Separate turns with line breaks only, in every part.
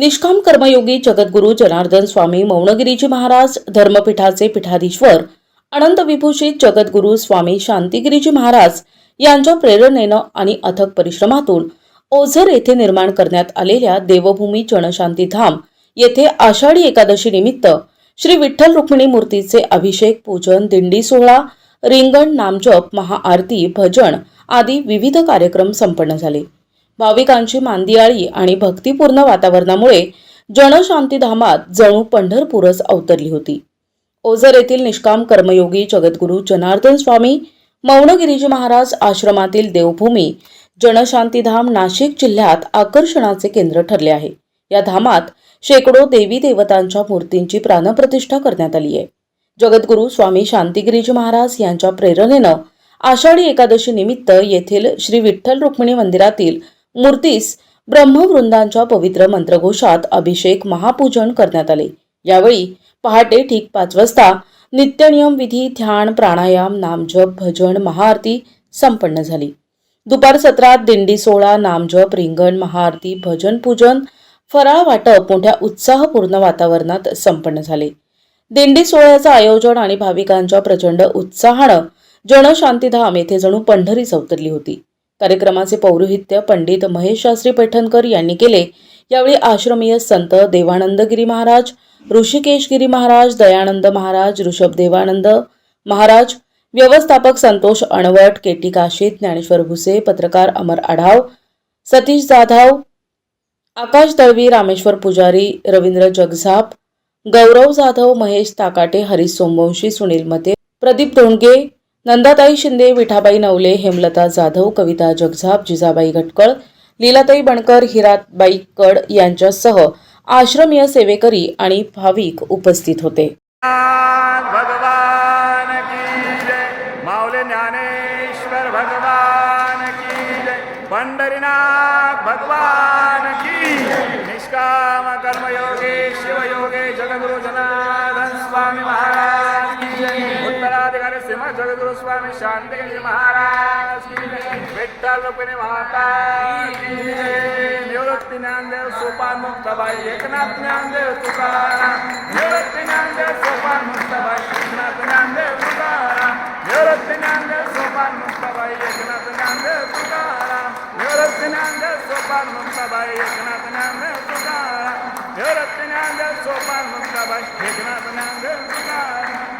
निष्काम कर्मयोगी जगद्गुरू जनार्दन स्वामी मौनगिरीजी महाराज धर्मपीठाचे पीठाधीश्वर अनंत विभूषित जगद्गुरू स्वामी शांतिगिरीजी महाराज यांच्या प्रेरणेनं आणि अथक परिश्रमातून ओझर येथे निर्माण करण्यात आलेल्या देवभूमी जनशांती धाम येथे आषाढी एकादशी निमित्त श्री विठ्ठल रुक्मिणी मूर्तीचे अभिषेक पूजन दिंडी सोहळा रिंगण नामजप महाआरती भजन आदी विविध कार्यक्रम संपन्न झाले. भाविकांची मांदियाळी आणि भक्तिपूर्ण वातावरणामुळे जनशांतीधामात जणू पंढरपूरच अवतरली होती. ओझर येथील निष्काम कर्मयोगी जगद्गुरू जनार्दन स्वामी मौनगिरीजी महाराज आश्रमातील देवभूमी जनशांतीधाम नाशिक जिल्ह्यात आकर्षणाचे केंद्र ठरले आहे. या धामात शेकडो देवी देवतांच्या मूर्तींची प्राणप्रतिष्ठा करण्यात आली आहे. जगद्गुरू स्वामी शांतिगिरीजी महाराज यांच्या प्रेरणेनं आषाढी एकादशी निमित्त येथील श्री विठ्ठल रुक्मिणी मंदिरातील मूर्तीस ब्रह्मवृंदांच्या पवित्र मंत्रघोषात अभिषेक महापूजन करण्यात आले. यावेळी पहाटे ठीक पाच वाजता नित्यनियम विधी ध्यान प्राणायाम नामजप भजन महाआरती संपन्न झाली. दुपार सत्रात दिंडी सोहळा नामजप रिंगण महाआरती भजन पूजन फराळ वाटप मोठ्या उत्साहपूर्ण वातावरणात संपन्न झाले. दिंडी सोहळ्याचं आयोजन आणि भाविकांच्या प्रचंड उत्साहानं जनशांतीधाम येथे जणू पंढरीच अवतरली होती. कार्यक्रमाचे पौरोहित्य पंडित महेश शास्त्री पैठणकर यांनी केले. यावेळी आश्रमीय संत देवानंदगिरी महाराज ऋषिकेशगिरी महाराज दयानंद महाराज ऋषभ देवानंद महाराज व्यवस्थापक संतोष अणवट केटी काशीत ज्ञानेश्वर भुसे पत्रकार अमर आढाव सतीश जाधव आकाश दळवी रामेश्वर पुजारी रवींद्र जगझाप गौरव जाधव महेश ताकाटे हरीश सोमवंशी सुनील मते प्रदीप धोंडगे नंदाताई शिंदे विठाबाई नवले हेमलता जाधव कविता जगझाप जिजाबाई घटकळ लीलाताई बणकर हिराबाई कड यांच्यासह आश्रमीय सेवेकरी आणि भाविक उपस्थित होते.
भगवान माऊले ज्ञानेश्वर भगवान की पंढरीनाथ भगवान की निष्काम कर्मयोगे शिवयोगे जगगुरु जनार्दन स्वामी महाराज. स्वामी शांतिगिरी महाराज की जय. विठ्ठल रुक्मिणी माता की जय. निवृत्ती ज्ञानदेव सोपान मुक्ताबाई एकनाथ ज्ञानदेव तुकाराम. निवृत्ती ज्ञानदेव सोपान मुक्ताबाई एकनाथ ज्ञानदेव तुकाराम. निवृत्ती ज्ञानदेव सोपान मुक्ताबाई एकनाथ ज्ञानदेव तुकाराम. निवृत्ती ज्ञानदेव सोपान मुक्ताबाई एकनाथ ज्ञानदेव तुकाराम. निवृत्ती ज्ञानदेव सोपान मुक्ताबाई एकनाथ ज्ञानदेव तुकाराम.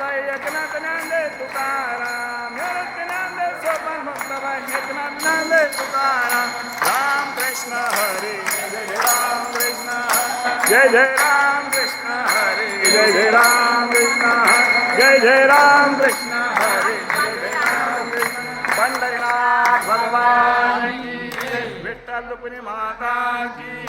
सोपान एकनाथ नांदे तुकाराम नांदे सोपान एकनाथ नांदे तुकाराम। राम कृष्ण हरे जय जय राम कृष्ण जय जय राम कृष्ण हरे। जय जय राम कृष्ण जय जय राम कृष्ण हरे। राम पंढरीनाथ भगवान विठ्ठल रुक्मिणी माता की